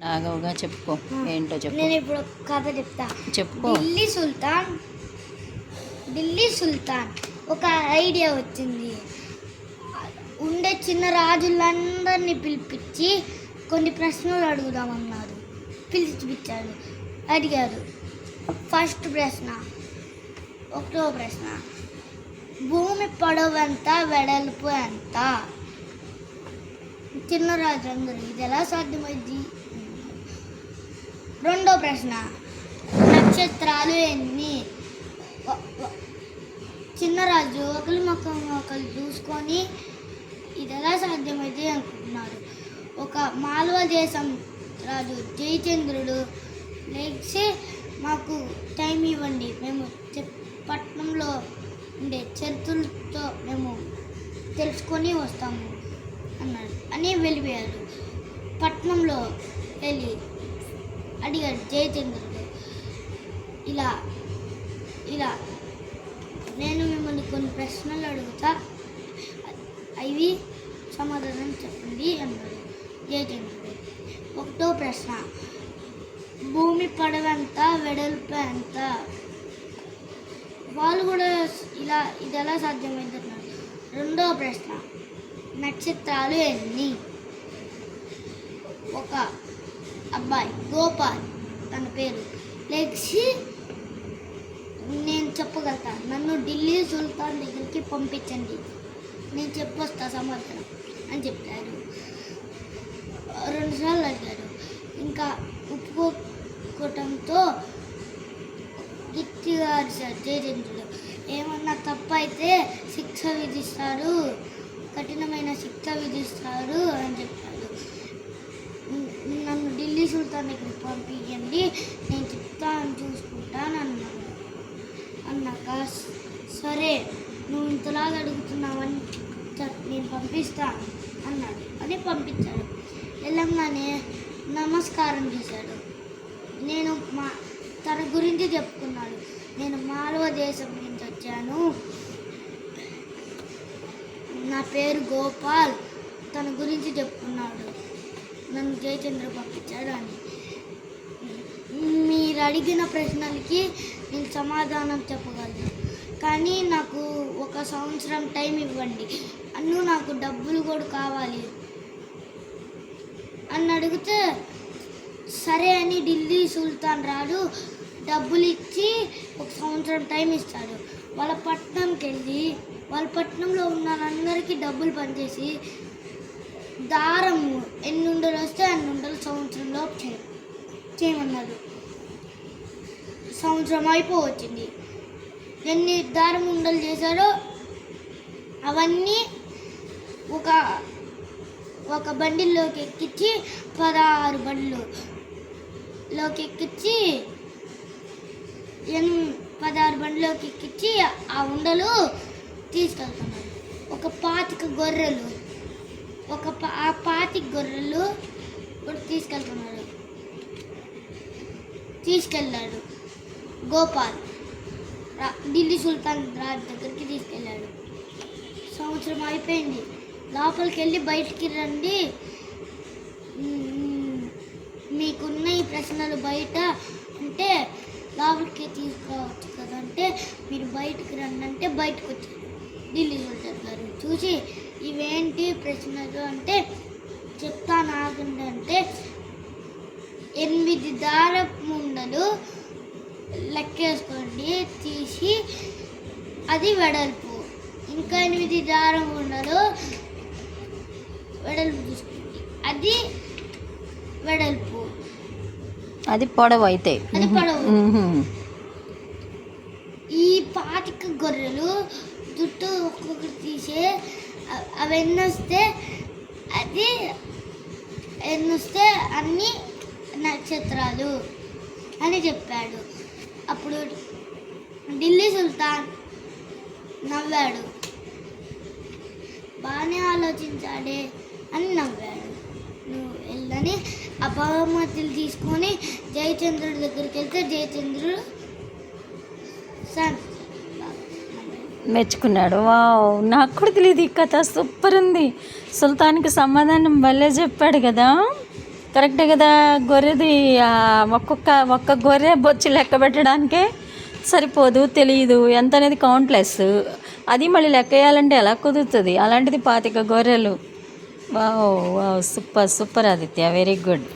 నాగవుగా చెప్పుకో. ఏంటో చెప్పు. నేను ఇప్పుడు ఒక కథ చెప్తా. చెప్పుకో. ఢిల్లీ సుల్తాన్ ఢిల్లీ సుల్తాన్ ఒక ఐడియా వచ్చింది. ఉండే చిన్న రాజులందరినీ పిలిపించి కొన్ని ప్రశ్నలు అడుగుదామన్నారు పిలిచిపించాడు అడిగారు ఫస్ట్ ప్రశ్న ఒకటో ప్రశ్న భూమి పొడవు ఎంత వెడల్పు ఎంత? చిన్న రాజులందరూ ఇది ఎలా సాధ్యమైంది? రెండో ప్రశ్న. నక్షత్రాలు ఎన్ని? చిన్నరాజు ఒకరి ముఖం ఒకరు చూసుకొని ఇది ఎలా సాధ్యమైతే అనుకుంటున్నారు. ఒక మాల్వ దేశం రాజు జయచంద్రుడు లేచి మాకు టైం ఇవ్వండి. మేము చెప్- పట్నంలో ఉండే చరిత్రలతో మేము తెలుసుకొని వస్తాము అన్నాడు. అని వెళ్ళిపోయారు. పట్నంలో వెళ్ళి అడిగాడు జయచంద్రుడు ఇలా ఇలా. నేను మిమ్మల్ని కొన్ని ప్రశ్నలు అడుగుతా అవి సమాధానం చెప్పండి అన్నాడు. జయచంద్రుడు ఒకటో ప్రశ్న. భూమి పొడవెంత వెడల్పు ఎంత? వాళ్ళు కూడా ఇలా ఇది ఎలా సాధ్యమవుతున్నారు రెండో ప్రశ్న. నక్షత్రాలు ఎన్ని? ఒక అబ్బాయి గోపాల్ తన పేరు. లెక్సి నేను చెప్పగలుగుతాను నన్ను ఢిల్లీ సుల్తాన్ దగ్గరికి పంపించండి. నేను చెప్పొస్తా సమాధానం అని చెప్పారు. రెండుసార్లు అడిగాడు ఇంకా ఒప్పుకోవటంతో గట్టిగా సార్ జయచంద్రుడు ఏమన్నా తప్పు అయితే శిక్ష విధిస్తారు. కఠినమైన శిక్ష విధిస్తారు అని చెప్పాడు నన్ను ఢిల్లీ సుల్తాన్ దగ్గరికి పంపించండి. నేను చెప్తాను చూసుకుంటాను అన్నాడు అన్నాక సరే నువ్వు ఇంతలాగా అడుగుతున్నావని నేను పంపిస్తాను అన్నాడు. అని పంపించాడు. వెళ్ళంగానే నమస్కారం చేశాడు. నేను మా తన గురించి చెప్పుకున్నాడు. నేను మాలవ దేశం నుంచి వచ్చాను. నా పేరు గోపాల్. తన గురించి చెప్పుకున్నాడు. నన్ను జయచంద్ర పంపించాడు అని. మీరు అడిగిన ప్రశ్నలకి నేను సమాధానం చెప్పగలను. కానీ నాకు ఒక సంవత్సరం టైం ఇవ్వండి. అన్ను నాకు డబ్బులు కూడా కావాలి. అని అడిగితే సరే అని ఢిల్లీ సుల్తాన్ రాడు డబ్బులు ఇచ్చి ఒక సంవత్సరం టైం ఇస్తాడు. వాళ్ళ పట్టణంకి వెళ్ళి వాళ్ళ పట్టణంలో ఉన్న అందరికీ డబ్బులు పనిచేసి దారం ఎన్ని ఉండలు వస్తే అన్ని ఉండలు సంవత్సరంలో చేయ చేయమన్నాడు. సంవత్సరం అయిపోవచ్చింది. ఎన్ని దారం ఉండలు చేశాడో అవన్నీ ఒక ఒక బండిల్లోకి ఎక్కించి పదహారు బండ్లు లోకి ఎక్కించి ఎన్ పదహారు బండ్లోకి ఎక్కించి ఆ ఉండలు తీసుకెళ్తున్నాడు ఒక పాతిక గొర్రెలు ఒక పా- ఆ పాతిక గొర్రెలు కూడా తీసుకెళ్తున్నాడు తీసుకెళ్ళాడు. గోపాల్. రా- ఢిల్లీ సుల్తాన్ రాజ్ దగ్గరికి తీసుకెళ్ళాడు. సంవత్సరం అయిపోయింది. లోపలికి వెళ్ళి బయటికి రండి. మీకున్న ఈ ప్రశ్నలు బయట అంటే లోపలికి తీసుకోవచ్చు కదంటే మీరు బయటికి రండి అంటే బయటకు వచ్చారు ఢిల్లీ సుల్తాన్ గారు చూసి ఇవేంటి ప్రశ్నలు అంటే చెప్తాను ఆగండి అంటే ఎనిమిది దారపు ముండలు లెక్కేసుకోండి తీసి అది వెడల్పు. ఇంకా ఎనిమిది దారం ఉండలు వెడల్పు తీసుకోండి. అది వెడల్పు. అది పొడవు అయితే. అది పొడవు. ఈ పాతిక గొర్రెలు జుట్టు ఒక్కొక్కటి తీసే అ- అవి ఎన్ని వస్తే అది ఎన్ని వస్తే అన్ని నక్షత్రాలు అని చెప్పాడు. అప్పుడు ఢిల్లీ సుల్తాన్ నవ్వాడు. బాగానే ఆలోచించాడే అని నవ్వాడు. నువ్వు వెళ్ళని అపమతులు తీసుకొని జయచంద్రుడి దగ్గరికి వెళ్తే జయచంద్రుడు సన్ మెచ్చుకున్నాడు. వావ్ నాకు కూడా తెలియదు ఈ కథ. సూపర్ ఉంది. సుల్తాన్కి సమాధానం భలే చెప్పాడు కదా. కరెక్టే కదా గొర్రెది ఒక్కొక్క ఒక్క గొర్రె బొచ్చి లెక్క పెట్టడానికే సరిపోదు తెలియదు ఎంత అనేది కౌంట్లెస్ అది మళ్ళీ లెక్క వేయాలంటే ఎలా కుదురుతుంది? అలాంటిది పాతిక గొర్రెలు. Wow wow super super Aditya very good